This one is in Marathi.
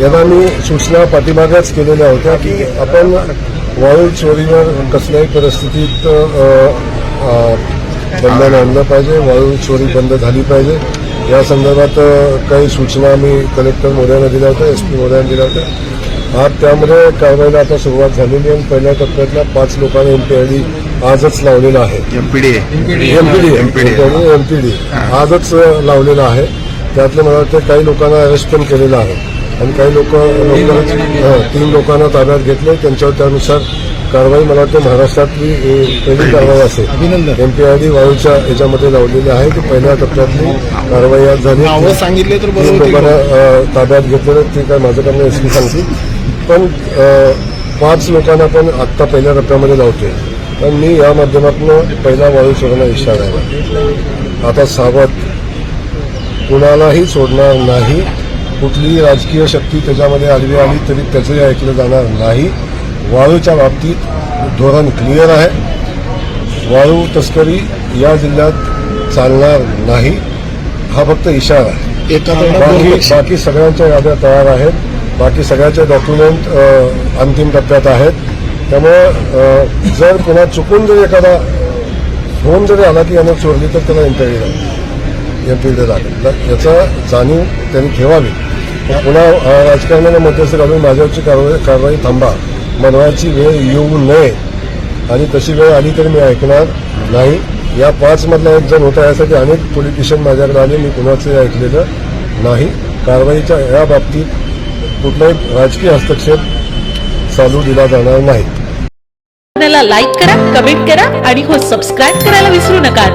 यांना मी सूचना पाठीमागच केलेल्या होत्या की आपण वाळू चोरीवर कसल्याही परिस्थितीत बंधन आणलं पाहिजे वाळू चोरी बंद झाली पाहिजे. या संदर्भात काही सूचना मी कलेक्टर मोर्यांना दिल्या होत्या एस पी मोर्यांना दिल्या होत्या. आज त्यामध्ये कारवाईला आता सुरुवात झालेली आणि पहिल्या टप्प्यातल्या पाच लोकांना एमपीआयडी आजच लावलेला आहे. एमपीडी एमपीडी एमपीडी आजच लावलेलं आहे. त्यातले मला वाटतं काही लोकांना अरेस्ट पण केलेलं आहे. आणि काही लोक तीन लोकांना ताब्यात घेतले त्यांच्यावर त्यानुसार कारवाई मला वाटतं महाराष्ट्रातली पहिली कारवाई असेल. एमपीआयडी वाळूच्या याच्यामध्ये लावलेली आहे. की पहिल्या टप्प्यातली कारवाई आज झाली. सांगितले तर लोकांना ताब्यात घेतलेलं ते काय माझं काम एस पी सांगतील. पण पाच लोकांना पण आत्ता पहिल्या टप्प्यामध्ये लावतोय. पण मी या माध्यमातून पहिला वाळू सोडण्याचा इशारा आहे आता सावध. कुणालाही सोडणार नाही. कुठलीही राजकीय शक्ती त्याच्यामध्ये आडवी आली तरी त्याचंही ऐकलं जाणार नाही. वाळूच्या बाबतीत धोरण क्लिअर आहे. वाळू तस्करी या जिल्ह्यात चालणार नाही. हा फक्त इशारा आहे. बाकी बाकी सगळ्यांच्या याद्या तयार आहेत. बाकी सगळ्याचे डॉक्युमेंट अंतिम टप्प्यात आहेत. त्यामुळं जर कोणा चुकून जर एखादा फोन जरी आला की यानं चोरली तर त्याला एमपीडी लागेल एमपीडी लागेल. तर याचा जाणीव त्यांनी ठेवावी. पुन्हा राजकारणाला मध्यस्थ घालून माझ्यावरची कारवाई कारवाई थांबा. म्हणवायची वेळ येऊ नये. आणि तशी वेळ आली तरी मी ऐकणार नाही. या पाचमधला एक जण होता यासाठी अनेक पोलिटिशियन माझ्याकडे आले. मी कुणाचंही ऐकलेलं नाही. कारवाईच्या या बाबतीत कुठलाही राजकीय हस्तक्षेप चालू दिला जाणार नाही. चॅनलला लाईक करा कमेंट करा आणि हो सबस्क्राईब करायला विसरू नका.